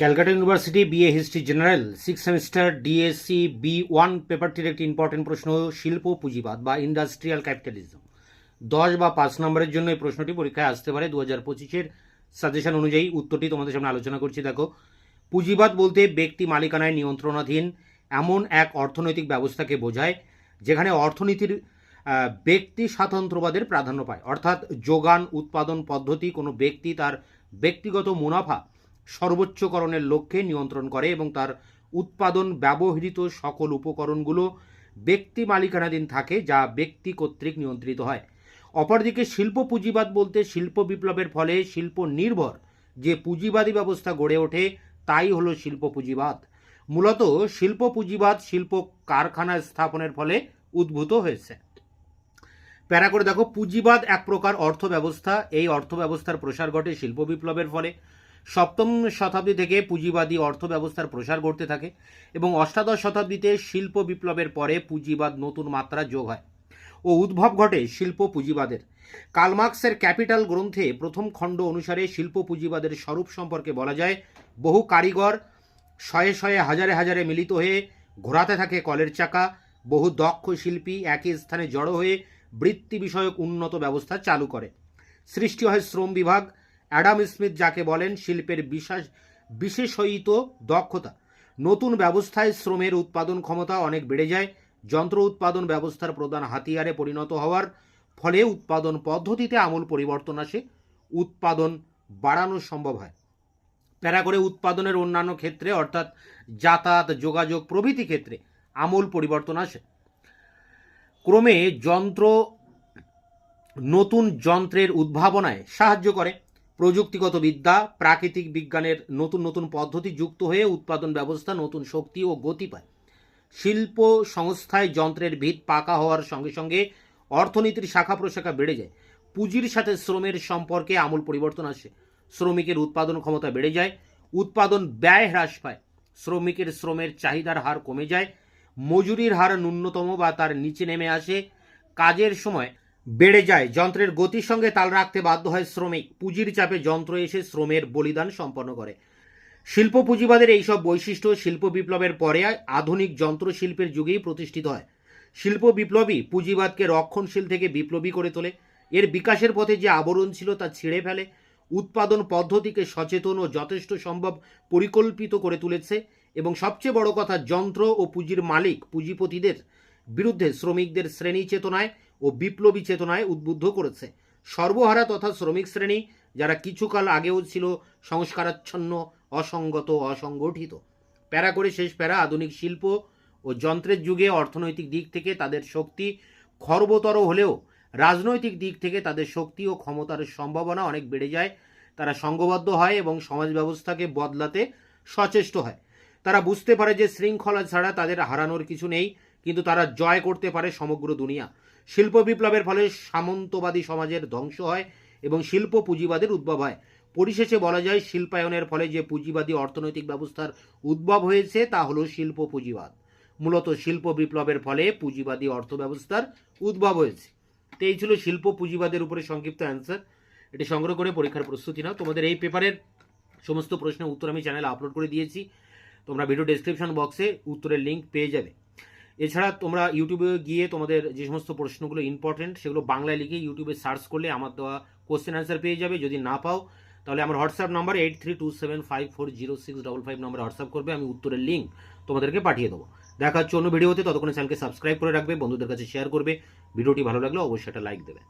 Calcutta university BA history general six semester DSC B one পেপারটির একটি important প্রশ্ন, শিল্প পুঁজিবাদ বা ইন্ডাস্ট্রিয়াল ক্যাপিটালিজম দশ বা পাঁচ নম্বরের জন্য এই প্রশ্নটি পরীক্ষায় আসতে পারে দু হাজার পঁচিশের সাজেশন অনুযায়ী। উত্তরটি তোমাদের সামনে আলোচনা করছি, দেখো। পুঁজিবাদ বলতে ব্যক্তি মালিকানায় নিয়ন্ত্রণাধীন এমন এক অর্থনৈতিক ব্যবস্থাকে বোঝায়, যেখানে অর্থনীতির ব্যক্তি স্বাতন্ত্র্যবাদের প্রাধান্য পায়। অর্থাৎ যোগান, উৎপাদন পদ্ধতি, কোনো ব্যক্তি তার ব্যক্তিগত মুনাফা সর্বোচ্চকরণের লক্ষ্যে নিয়ন্ত্রণ করে এবং তার উৎপাদন ব্যবহৃত সকল উপকরণগুলো ব্যক্তি মালিকানাধীন থাকে যা ব্যক্তি কর্তৃক নিয়ন্ত্রিত হয়। অপরদিকে শিল্প পুঁজিবাদ বলতে শিল্প বিপ্লবের ফলে শিল্প নির্ভর যে পুঁজিবাদী ব্যবস্থা গড়ে ওঠে তাই হলো শিল্প পুঁজিবাদ। মূলত শিল্প পুঁজিবাদ শিল্প কারখানা স্থাপনের ফলে উদ্ভূত হয়েছে। প্যারা করে দেখো, পুঁজিবাদ এক প্রকার অর্থ ব্যবস্থা এই অর্থ ব্যবস্থার প্রসার ঘটে শিল্প বিপ্লবের ফলে। সপ্তম শতাব্দী থেকে পুঁজিবাদী অর্থ ব্যবস্থার প্রসার ঘটতে থাকে এবং অষ্টাদশ শতাব্দীতে শিল্প বিপ্লবের পরে পুঁজিবাদ নতুন মাত্রা যোগ হয় ও উদ্ভব ঘটে শিল্প পুঁজিবাদের। কালমার্কসের ক্যাপিটাল গ্রন্থে প্রথম খণ্ড অনুসারে শিল্প পুঁজিবাদের স্বরূপ সম্পর্কে বলা যায়, বহু কারিগর শয়ে শয়ে হাজারে হাজারে মিলিত হয়ে ঘোরাতে থাকে কলের চাকা, বহু দক্ষ শিল্পী একই স্থানে জড়ো হয়ে বৃত্তি বিষয়ক উন্নত ব্যবস্থা চালু করে। সৃষ্টি হয় শ্রম বিভাগ অ্যাডাম স্মিথ যাকে বলেন শিল্পের বিশেষ, বিশেষয়িত দক্ষতা। নতুন ব্যবস্থায় শ্রমের উৎপাদন ক্ষমতা অনেক বেড়ে যায়। যন্ত্র উৎপাদন ব্যবস্থার প্রধান হাতিয়ারে পরিণত হওয়ার ফলে উৎপাদন পদ্ধতিতে আমূল পরিবর্তন আসে। উৎপাদন বাড়ানো সম্ভব হয়। প্যারা করে উৎপাদনের অন্যান্য ক্ষেত্রে, অর্থাৎ যাতায়াত, যোগাযোগ প্রভৃতি ক্ষেত্রে আমূল পরিবর্তন আসে। ক্রমে যন্ত্র নতুন যন্ত্রের উদ্ভাবনায় সাহায্য করে। প্রযুক্তিগত বিদ্যা, প্রাকৃতিক বিজ্ঞানের নতুন নতুন পদ্ধতি যুক্ত হয়ে উৎপাদন ব্যবস্থা, নতুন শক্তি ও গতি পায়। শিল্প সংস্থায় যন্ত্রের ভিত পাকা হওয়ার সঙ্গে সঙ্গে অর্থনীতির শাখা প্রশাখা বেড়ে যায়। পুঁজির সাথে শ্রমের সম্পর্কে আমূল পরিবর্তন আসে। শ্রমিকের উৎপাদন ক্ষমতা বেড়ে যায়, উৎপাদন ব্যয় হ্রাস পায়, শ্রমিকের শ্রমের চাহিদার হার কমে যায়, মজুরির হার ন্যূনতম বা তার নিচে নেমে আসে। কাজের সময় বেড়ে যায়। যন্ত্রের গতির সঙ্গে তাল রাখতে বাধ্য হয় শ্রমিক। পুঁজির চাপে যন্ত্র এসে শ্রমের বলিদান সম্পন্ন করে। শিল্প পুঁজিবাদের এইসব বৈশিষ্ট্য শিল্প বিপ্লবের পরে আধুনিক যন্ত্রশিল্পের যুগেই প্রতিষ্ঠিত হয়। শিল্প বিপ্লবী পুঁজিবাদকে রক্ষণশীল থেকে বিপ্লবী করে তোলে। এর বিকাশের পথে যে আবরণ ছিল তা ছিঁড়ে ফেলে। উৎপাদন পদ্ধতিকে সচেতন ও যথেষ্ট সম্ভব পরিকল্পিত করে তুলেছে। এবং সবচেয়ে বড় কথা, যন্ত্র ও পুঁজির মালিক, পুঁজিপতিদের বিরুদ্ধে শ্রমিকদের শ্রেণি চেতনায় ও বিপ্লবী চেতনায় উদ্বুদ্ধ করেছে। সর্বহারা তথা শ্রমিক শ্রেণি, যারা কিছুকাল আগেও ছিল সংস্কারাচ্ছন্ন, অসঙ্গত, অসংগঠিত। প্যারা করে শেষ প্যারা আধুনিক শিল্প ও যন্ত্রের যুগে অর্থনৈতিক দিক থেকে তাদের শক্তি খর্বতর হলেও রাজনৈতিক দিক থেকে তাদের শক্তি ও ক্ষমতার সম্ভাবনা অনেক বেড়ে যায়। তারা সংঘবদ্ধ হয় এবং সমাজ ব্যবস্থাকে বদলাতে সচেষ্ট হয়। তারা বুঝতে পারে যে শৃঙ্খলা ছাড়া তাদের হারানোর কিছু নেই। কিন্তু তারা জয় করতে পারে সমগ্র দুনিয়া। শিল্প বিপ্লবের ফলে সামন্তবাদী সমাজের ধ্বংস হয় এবং শিল্প পুঁজিবাদের উদ্ভব হয়। পরিশেষে বলা যায়, শিল্পায়নের ফলে যে পুঁজিবাদী অর্থনৈতিক ব্যবস্থার উদ্ভব হয়েছে, তা হলো শিল্প পুঁজিবাদ। মূলত শিল্প বিপ্লবের ফলে পুঁজিবাদী অর্থ ব্যবস্থার উদ্ভব হয়েছে। তো এই ছিল শিল্প পুঁজিবাদের উপরে সংক্ষিপ্ত অ্যান্সার এটি সংগ্রহ করে পরীক্ষার প্রস্তুতি নাও। তোমাদের এই পেপারের সমস্ত প্রশ্নের উত্তর আমি চ্যানেলে আপলোড করে দিয়েছি। তোমরা ভিডিও ডেসক্রিপশন বক্সে উত্তরের লিঙ্ক পেয়ে যাবে। এছাড়া তোমরা ইউটিউবে গিয়ে তোমাদের যে সমস্ত প্রশ্নগুলো ইম্পর্টেন্ট সেগুলো বাংলায় লিখে ইউটিউবে সার্চ করলে আমার দেওয়া কোশ্চেন অ্যান্সার পেয়ে যাবে। যদি না পাও, তাহলে আমার WhatsApp number eight three two seven five four zero six double five নাম্বারে হোয়াটসঅ্যাপ করবে, আমি উত্তরের লিঙ্ক তোমাদেরকে পাঠিয়ে দেবো। দেখা হচ্ছে অন্য ভিডিওতে ততক্ষণে চ্যানেলকে সাবস্ক্রাইব করে রাখবে, বন্ধুদের কাছে শেয়ার করবে। ভিডিওটি ভালো লাগলে অবশ্যই একটা লাইক দেবে।